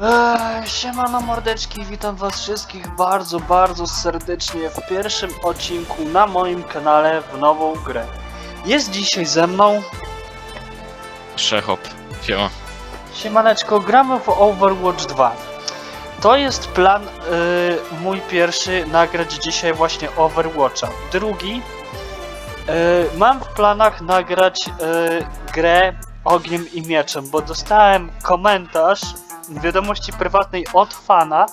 Eee, siemano mordeczki, witam was wszystkich bardzo, bardzo serdecznie w pierwszym odcinku na moim kanale w nową grę. Jest dzisiaj ze mną, Przechop. Siema. siemaneczko, gramy w Overwatch 2. To jest plan y, mój pierwszy, nagrać dzisiaj właśnie Overwatcha. Drugi, y, mam w planach nagrać y, grę Ogniem i Mieczem, bo dostałem komentarz wiadomości prywatnej od fana,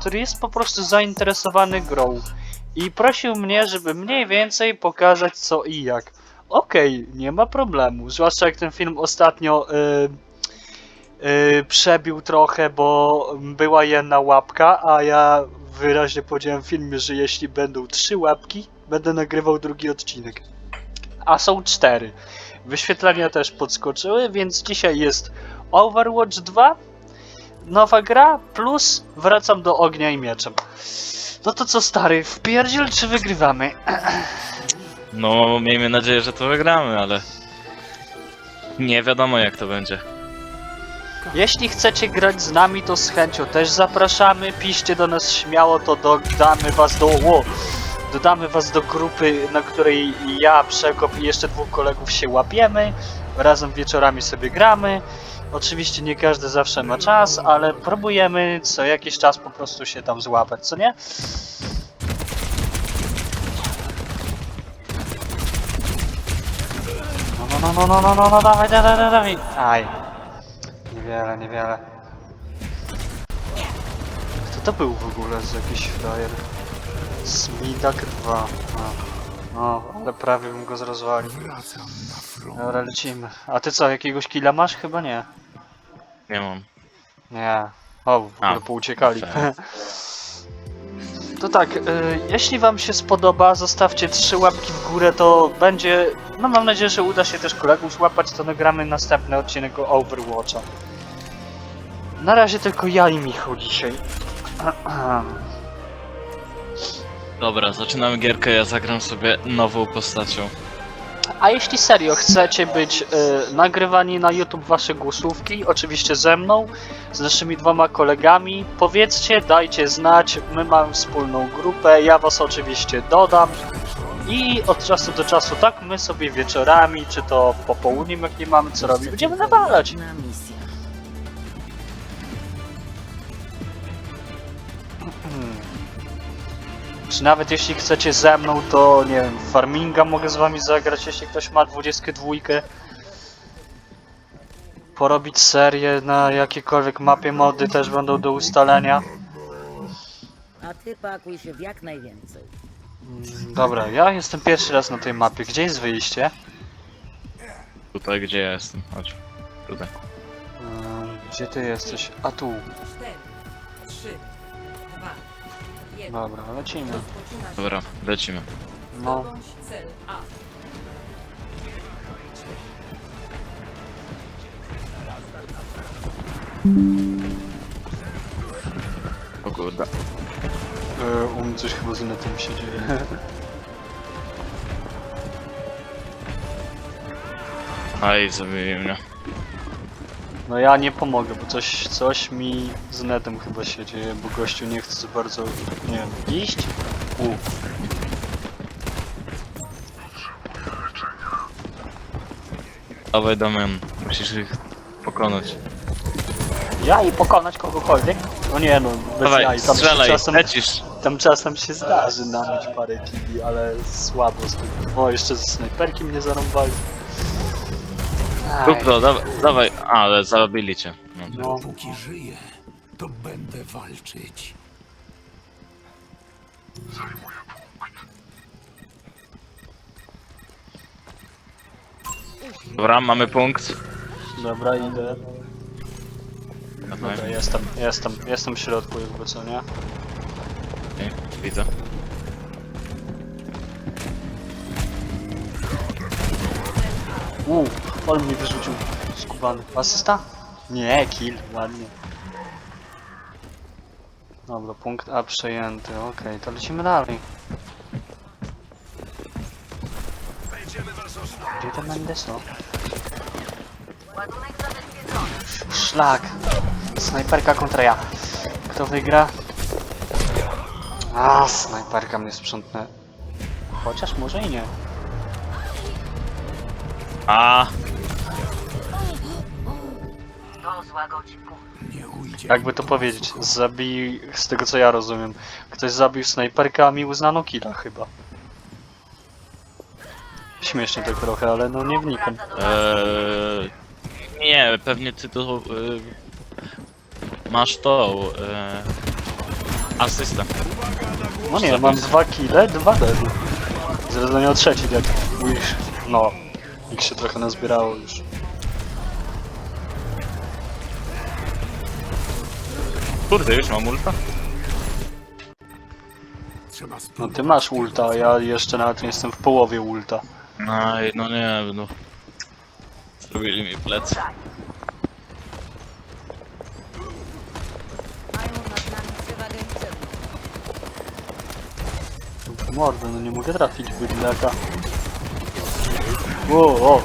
który jest po prostu zainteresowany grą i prosił mnie, żeby mniej więcej pokazać co i jak. Okej, nie ma problemu, zwłaszcza jak ten film ostatnio y, y, przebił trochę, bo była jedna łapka, a ja wyraźnie powiedziałem w filmie, że jeśli będą trzy łapki, będę nagrywał drugi odcinek. A są cztery. Wyświetlenia też podskoczyły, więc dzisiaj jest Overwatch 2, nowa gra, plus wracam do ognia i mieczem. No to co stary, wpierdziel czy wygrywamy? No, miejmy nadzieję, że to wygramy, ale... Nie wiadomo jak to będzie. Jeśli chcecie grać z nami, to z chęcią też zapraszamy. Piszcie do nas śmiało, to dodamy was do. Ło, dodamy was do grupy, na której ja, Przekop i jeszcze dwóch kolegów się łapiemy. Razem wieczorami sobie gramy. Oczywiście nie każdy zawsze ma czas, ale próbujemy co jakiś czas po prostu się tam złapać, co nie? No, no, no, no, no, no, no, no, dawaj, dawaj, dawaj, dawaj. Aj. Niewiele, niewiele. Kto to był w ogóle z jakiś frajer? Smidak 2. A. No, ale prawie bym go zrozwalił. Dobra, lecimy. A ty co, jakiegoś killa masz? Chyba nie. Nie mam. Nie. O, w ogóle pouciekali. fair. To tak, y, jeśli wam się spodoba, zostawcie trzy łapki w górę, to będzie... No mam nadzieję, że uda się też kolegów złapać, to nagramy następny odcinek o Overwatcha. Na razie tylko ja i Michał dzisiaj. Dobra, zaczynamy gierkę, ja zagram sobie nową postacią. A jeśli serio chcecie być y, nagrywani na YouTube wasze głosówki, oczywiście ze mną, z naszymi dwoma kolegami, powiedzcie, dajcie znać, my mamy wspólną grupę, ja was oczywiście dodam i od czasu do czasu tak my sobie wieczorami, czy to popołudniem jak nie mamy co robić, będziemy nawalać. Czy nawet jeśli chcecie ze mną, to nie wiem, farminga mogę z wami zagrać, jeśli ktoś ma 22. Porobić serię na jakiejkolwiek mapie mody też będą do ustalenia. A ty pakuj się w jak najwięcej. Mm, Dobra, ja jestem pierwszy raz na tej mapie. Gdzie jest wyjście? Tutaj, gdzie ja jestem. Chodź. Tutaj. Ym, Gdzie ty jesteś? A tu. Dobra, lecimy. Dobra, lecimy. No. cel A. O kurde. Yy, u mnie coś chyba z netem się dzieje. Aj, zabili mnie. No ja nie pomogę, bo coś, coś mi z netem chyba się dzieje, bo gościu nie chce za bardzo, nie wiem, iść? U. Dawaj, Damian. Musisz ich pokonać. Ja i pokonać kogokolwiek? No nie no, bez Dawaj, jaj, tam strzelaj, czasem, lecisz. tam czasem się zdarzy namieć parę kili, ale słabo z tym. O, jeszcze ze snajperki mnie zarąbali. Rób to, dawaj, dawaj. Ale zabili cię. No. No, Póki żyję, to będę walczyć. Dobra, mamy punkt. dobra, idę. Dawaj. Dobra, jestem, jestem, jestem w środku jakby co, nie? Okej, widzę. Uuu, on mnie wyrzucił. Skubany. Asysta? Nie, kill, ładnie. Dobra, punkt A przejęty, okej, to lecimy dalej. Gdzie ten Mendes, no? Szlak. snajperka kontra ja. Kto wygra? A, snajperka mnie sprzątnę. Chociaż może i nie. A, Nie ujdzie Jakby to powiedzieć, zabij, z tego co ja rozumiem, ktoś zabił snajperkę, a mi uznano killa chyba. Śmiesznie tak trochę, ale no nie wnikam. Eee, nie, pewnie ty to e, masz tą e, asystę. No nie, mam dwa kile, dwa dedy. Zresztą o trzeci dead. Mówisz, no, ich się trochę nazbierało już. Kurde, już mam ulta? No ty masz ulta, a ja jeszcze nawet nie jestem w połowie ulta. No, i- no nie, no. Zrobili mi plecy. Mają nad nami przewagę liczebną. Mordo, no nie mogę trafić bydlaka. O, o.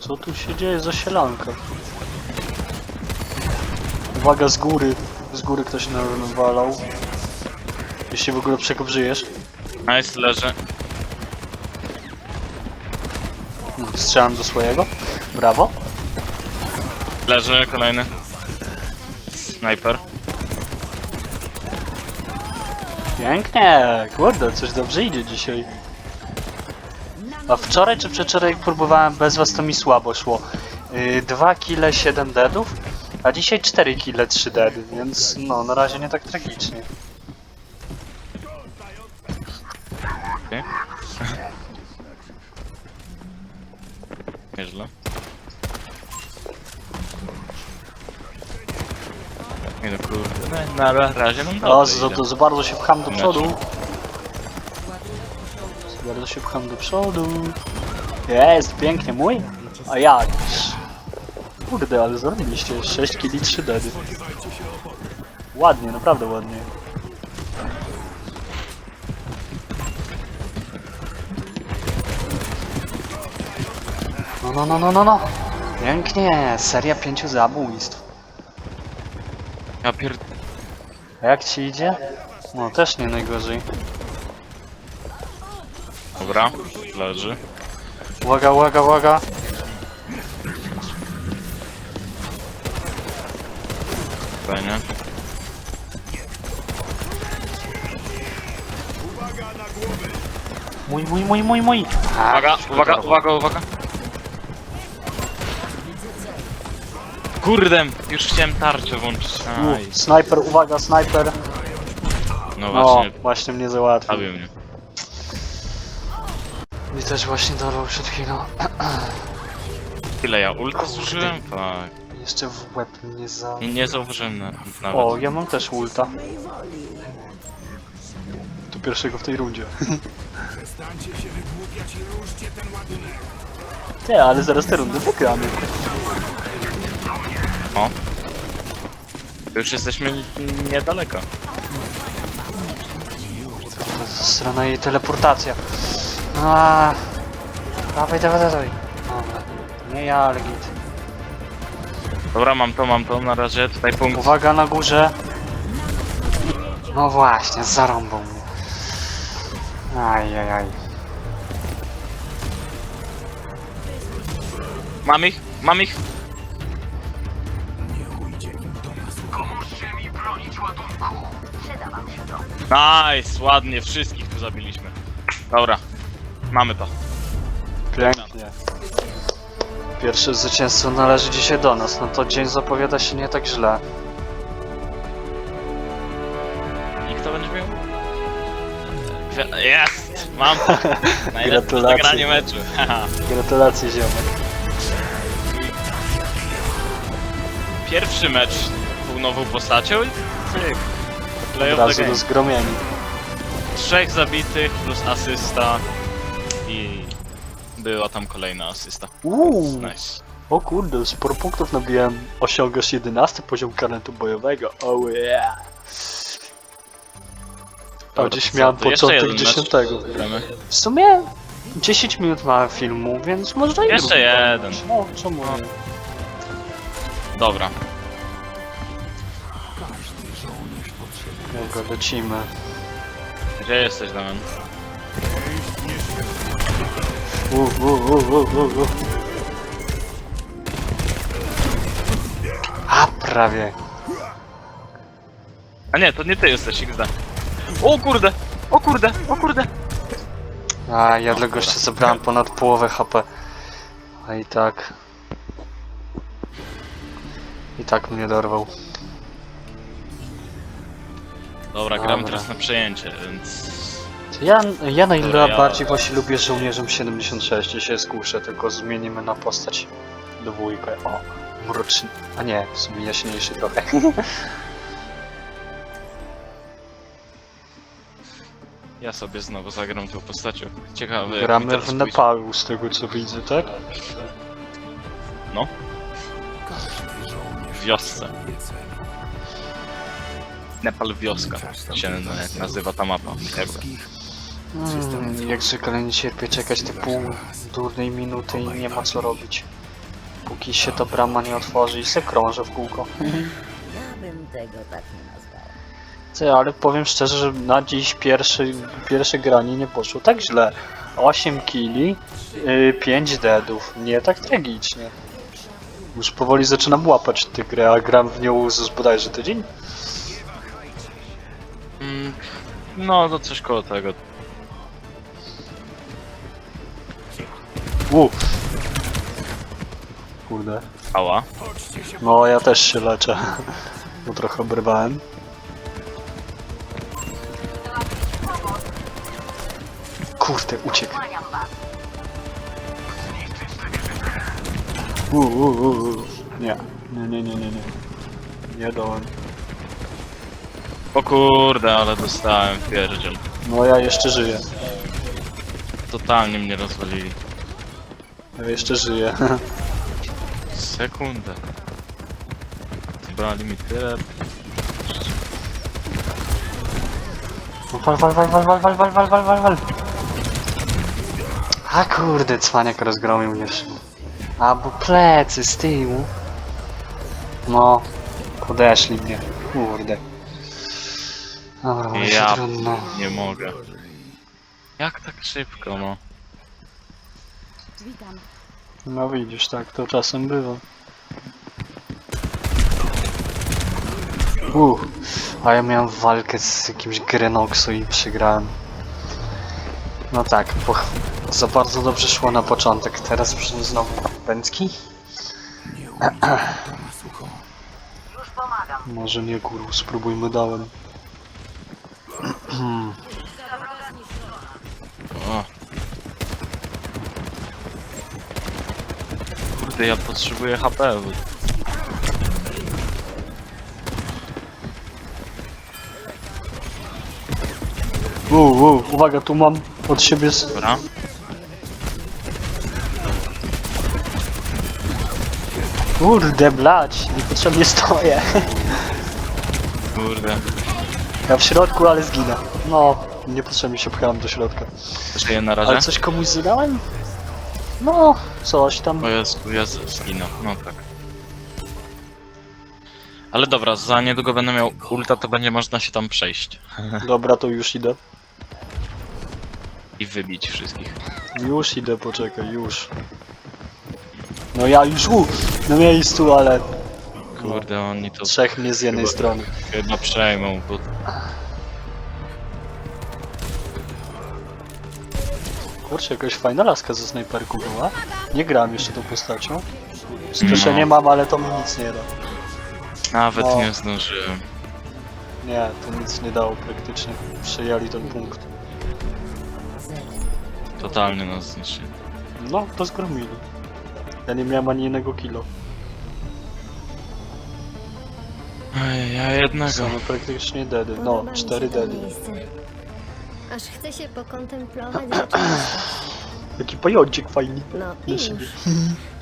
Co tu się dzieje za sielanka? Uwaga z góry, z góry ktoś nawalał. Jeśli w ogóle przekobrzyjesz. Nice, leży. Strzelam do swojego. Brawo. Leży kolejny. Sniper. Pięknie, kurde, coś dobrze idzie dzisiaj. A wczoraj czy przedwczoraj jak próbowałem bez was, to mi słabo szło. Yy, 2 kile 7 deadów, a dzisiaj 4 kile 3 deady, więc no, na razie nie tak tragicznie. Okej. Nieźle. Nie no kurde, na ra- razie nam O, dobrze za, za, bardzo się pcham do przodu. Bardzo się pcham do przodu. Jest, pięknie, mój. A jak? Kurde, ale zarobiliście 6 kili 3 deady. Ładnie, naprawdę ładnie. No, no, no, no, no, no. Pięknie, seria pięciu zabójstw. Ja pier... A jak ci idzie? No, też nie najgorzej. Dobra, leży. Uwaga, uwaga, uwaga. Fajnie. Mój, mój, mój, mój, mój. A, Uwaga, uwaga, uwaga, uwaga. Kurde, już chciałem tarczę włączyć. Aj. Snajper, uwaga, snajper. No No, właśnie, właśnie mnie załatwił. zabił mnie. Mi też właśnie dorwał przed chwilą. Ile ja ulta zużyłem? Tak. Jeszcze w łeb mnie za... Nie, nie zauważyłem na, nawet. O, ja mam też ulta. Tu pierwszego w tej rundzie. Przestańcie się wygłupiać i ruszcie ten ładunek. Nie, ale zaraz te rundy wygramy. O. Już jesteśmy niedaleko. Strona jej teleportacja. A, dawaj, dawaj, dawaj. Dobra. Nie ja, ale git. Dobra, mam to, mam to. Na razie tutaj punkt. Uwaga na górze. No właśnie, zarąbał mnie. Ajajaj. Mam ich, mam ich. Nie ujdzie im do nasłuchu. Nice, ładnie, wszystkich tu zabiliśmy. Dobra, mamy to. Pięknie. Pierwsze zwycięstwo należy dzisiaj do nas. No to dzień zapowiada się nie tak źle. I kto będzie miał? Jest! Mam to! Najlepsze Gratulacje. zagranie meczu. haha. Gratulacje ziomek. Pierwszy mecz był nową postacią i cyk. Play Od of the razu game. rozgromieni. Trzech zabitych plus asysta była tam kolejna asysta. Uuu, Nice. o kurde, sporo punktów nabiłem. Osiągasz 11 poziom karentu bojowego. Oh yeah. A gdzieś miałem to jeszcze początek jeden mecz. dziesiątego. Gramy. W sumie 10 minut mamy filmu, więc można i Jeszcze drugi jeden. kończyć. No, czemu nie? Dobra. Dobra, lecimy. Gdzie jesteś, Damian? A, prawie. A nie, to nie ty jesteś, XD. O kurde! O kurde! O kurde! A, ja dla gościa zabrałem ponad połowę HP. A i tak... I tak mnie dorwał. Dobra, gramy Dobra. teraz na przejęcie, więc... Ja, ja na Dobra, ile ja- bardziej właśnie lubię żołnierzem 76 i się skuszę, tylko zmienimy na postać dwójkę. O, mroczny. A nie, w sumie jaśniejszy trochę. Ja sobie znowu zagram tą postacią. Ciekawe, jak mi Gramy teraz w pójdzie. Nepalu z tego co widzę, tak? No, w wiosce. Nepal wioska się na- nazywa ta mapa. Jakby. Wszystkich Hmm, jak zwykle nie cierpię czekać te pół durnej minuty i nie ma co robić. Póki się ta brama nie otworzy i se krążę w kółko. Ja bym tego tak nie nazwała. Ty, ale powiem szczerze, że na dziś pierwszy, pierwsze granie nie poszło tak źle. 8 killi, yy, 5 deadów. Nie tak tragicznie. Już powoli zaczynam łapać tę grę, a gram w nią z bodajże tydzień. Mm, no, to coś koło tego. U. Kurde. Ała. No, ja też się leczę. Bo trochę obrywałem. Kurde, uciekł. U, u, u, u. Nie, nie, nie, nie, nie, nie. Nie dołem. O kurde, ale dostałem pierdziel. No, ja jeszcze żyję. Totalnie mnie rozwalili. Ja jeszcze żyję. Sekundę. Zbrali mi tyle. Wal, wal, wal, wal, wal, wal, wal, wal, wal, wal, wal. A kurde, cwaniak rozgromił mnie. A, bo plecy z tyłu. No, podeszli mnie. Kurde. Dobra, Ja trudno. nie mogę. Jak tak szybko, no? Witam. No widzisz, tak to czasem bywa. Uff, a ja miałem walkę z jakimś Grenoxu i przegrałem. No tak, bo za bardzo dobrze szło na początek, teraz przy- znowu sucho. Może nie guru, spróbujmy dałem. Kurde, ja potrzebuję HP. Uuu, uu, uwaga, tu mam od siebie... s- Dobra. Kurde, blać, niepotrzebnie stoję. Kurde. Ja w środku, ale zginę. No, niepotrzebnie się pchałem do środka. Żyję na Ale razie? coś komuś zadałem? No, coś tam. O Jezu, ja z- zginę. No tak. Ale dobra, za niedługo będę miał ulta, to będzie można się tam przejść. Dobra, to już idę. I wybić wszystkich. Już idę, poczekaj, już. No ja już u, na miejscu, ale Kurde, oni to trzech mnie z jednej Chyba- strony. chyba przejmą, bo Kurczę, jakaś fajna laska ze snajperką była. Nie grałem jeszcze tą postacią. Słyszenie No. mam, ale to mi nic nie da. nawet No. nie zdążyłem. Nie, to nic nie dało praktycznie. Przejęli ten punkt. Totalnie nas zniszczyli. No, to zgromili. Ja nie miałem ani jednego kilo. Ej, ja jednego. Same praktycznie dedy. No, cztery dedy. Aż chce się pokontemplować. Jaki pajączek fajny. No i już.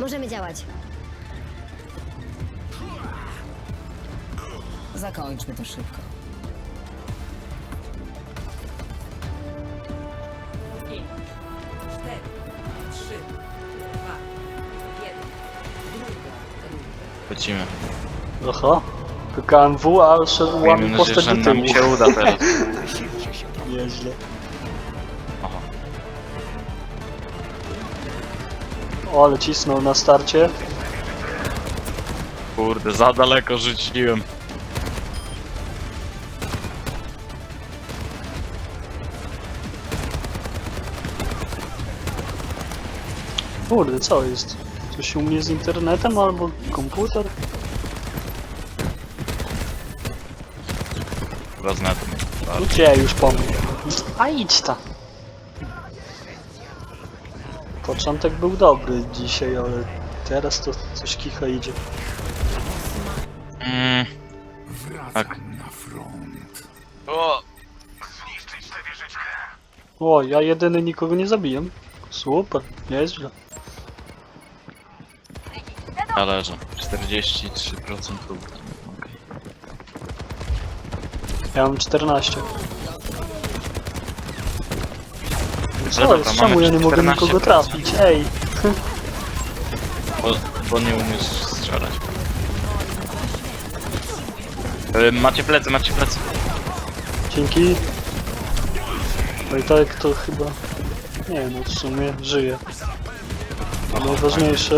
Możemy działać. Zakończmy to szybko. Pięć, cztery, trzy, dwa, jeden. A szedł Miejmy łami postać że do nam się uda teraz. Nieźle. Aha. O, ale cisnął na starcie. Kurde, za daleko rzuciłem. Kurde, co jest? Coś u mnie z internetem albo komputer? Raz na tym. Gdzie już pomył? A idź ta. Początek był dobry dzisiaj, ale teraz to coś kicha idzie. Mm, Wracam Tak. na front. o, O, ja jedyny nikogo nie zabiję. Super, nieźle. zależy. 43% lub. Okej. Ja mam 14. Co dobra, jest? mamy Czemu ja nie mogę 14%. nikogo trafić? Ej! Bo, bo nie umiesz strzelać. Y, Macie plecy, macie plecy. Dzięki. No i tak to chyba... Nie no, w sumie żyje. A najważniejsze,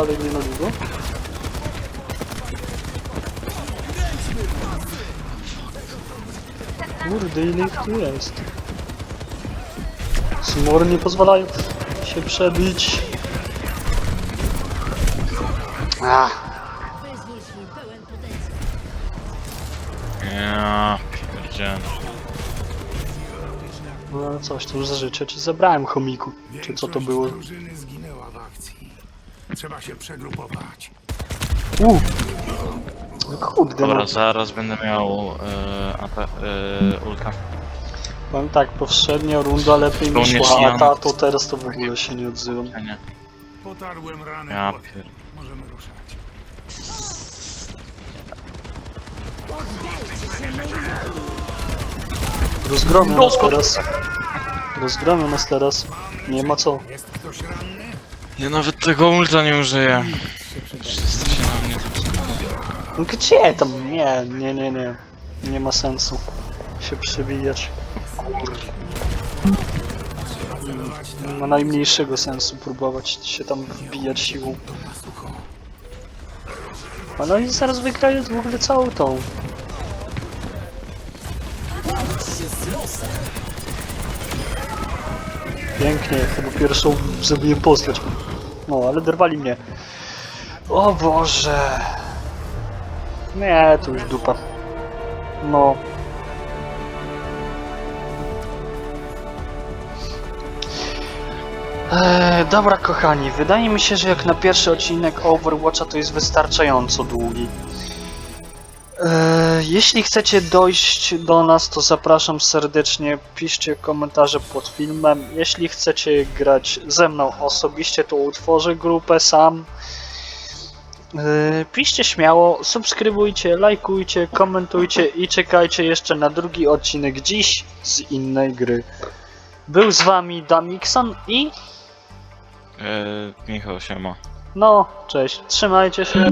ale nie na długo. Kurde, ile ich tu jest. Smory nie pozwalają się przebić. Ach, Ja no coś tu za życie ci zabrałem, chomiku. Czy co to było? drużyny zginęła w akcji. Trzeba się przegrupować. U! No Kurde, no. Dobra, zaraz będę miał e, ata, e, ulta. Powiem tak, poprzednia runda lepiej mi Żołnierz szła, a ta to teraz to w ogóle się nie odzywam. A nie. Potarłem ranę. Ja płotem. pier... Możemy ruszać. Rozgromią nas teraz. Rozgromią nas teraz. Nie ma co. Jest ktoś ranny? Ja nawet tego ulta nie użyję. Wszyscy się na mnie No Gdzie tam? Nie, nie, nie, nie. Nie ma sensu się przebijać. Ma najmniejszego sensu próbować się tam wbijać siłą. A no i zaraz wygrają w ogóle całą tą. Pięknie, chyba pierwszą zabiję postać. No, ale derwali mnie. O Boże. Nie, to już dupa. No. Eee, dobra kochani, wydaje mi się, że jak na pierwszy odcinek Overwatcha to jest wystarczająco długi. Eee, jeśli chcecie dojść do nas, to zapraszam serdecznie, piszcie komentarze pod filmem. Jeśli chcecie grać ze mną osobiście, to utworzę grupę sam. Yy, piszcie śmiało, subskrybujcie, lajkujcie, komentujcie i czekajcie jeszcze na drugi odcinek dziś z innej gry. Był z wami Damikson i E, Michał, siema. no, cześć, trzymajcie się.